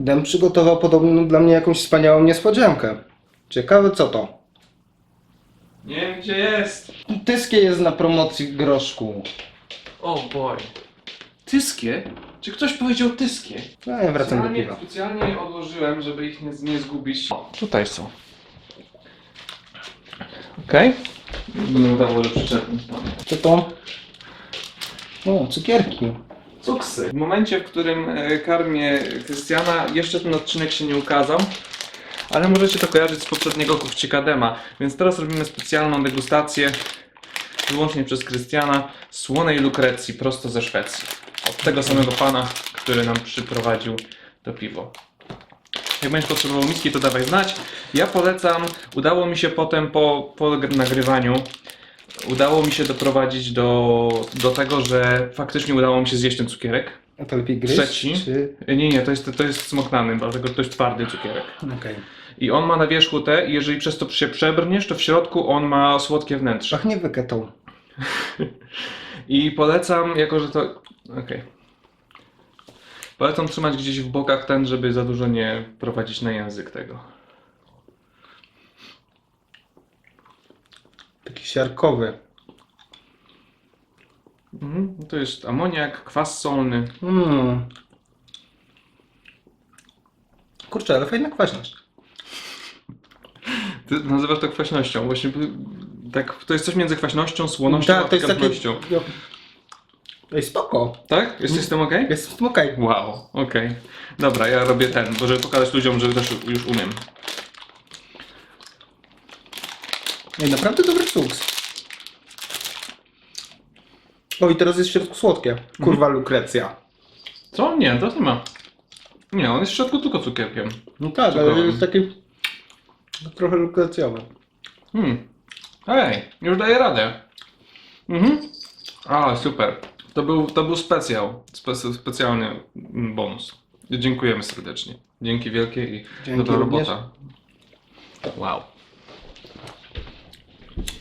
Den przygotował podobno dla mnie jakąś wspaniałą niespodziankę. Ciekawe co to. Nie wiem gdzie jest. Tyskie jest na promocji w groszku. O boy. Tyskie? Czy ktoś powiedział tyskie? No ja wracam do Specjalnie, piwa. specjalnie je odłożyłem, żeby ich nie, nie zgubić. O, tutaj są. Okej. Okay. Nie udało się przyczepić. Co to? O, cukierki. Cuksy. W momencie, w którym e, karmię Krystiana, jeszcze ten odcinek się nie ukazał, ale możecie to kojarzyć z poprzedniego kufcika Dema. Więc teraz robimy specjalną degustację wyłącznie przez Krystiana słonej lukrecji prosto ze Szwecji. Od tego samego pana, który nam przyprowadził to piwo. Jak będziesz potrzebował miski, to dawaj znać. Ja polecam, udało mi się potem po, po nagrywaniu udało mi się doprowadzić do, do tego, że faktycznie udało mi się zjeść ten cukierek. A to lepiej gryźć? Trzeci. Czy... Nie, nie, to jest, to jest smoknany, dlatego to jest twardy cukierek. Okej. I on ma na wierzchu te, i jeżeli przez to się przebrniesz, to w środku on ma słodkie wnętrze. Pachnie wyketą. I polecam, jako że to. Okej. Polecam trzymać gdzieś w bokach ten, żeby za dużo nie prowadzić na język tego. Taki siarkowy. Mhm. To jest amoniak, kwas solny. Mm. Kurczę, ale fajna kwaśność. Ty nazywasz to kwaśnością. Właśnie tak, to jest coś między kwaśnością, słonością Tak, a to jest takie... pikantnością. Jo. Ej, spoko. Tak? Jesteś z tym okej? Jest okej. Wow, okej. Dobra, ja robię ten, bo żeby pokazać ludziom, że też już umiem. Ej, naprawdę dobry cuks. O, i teraz jest w środku słodkie. Kurwa, lukrecja. Co? Nie, to nie ma. Nie, on jest w środku tylko cukierkiem. No tak, ale jest taki... Trochę lukrecjowy. Hmm. Ej, już daję radę. Mhm. A, super. To był, to był specjal. Spe, specjalny mm, bonus. Dziękujemy serdecznie. Dzięki wielkie i Dzięki dobra również. robota. Wow.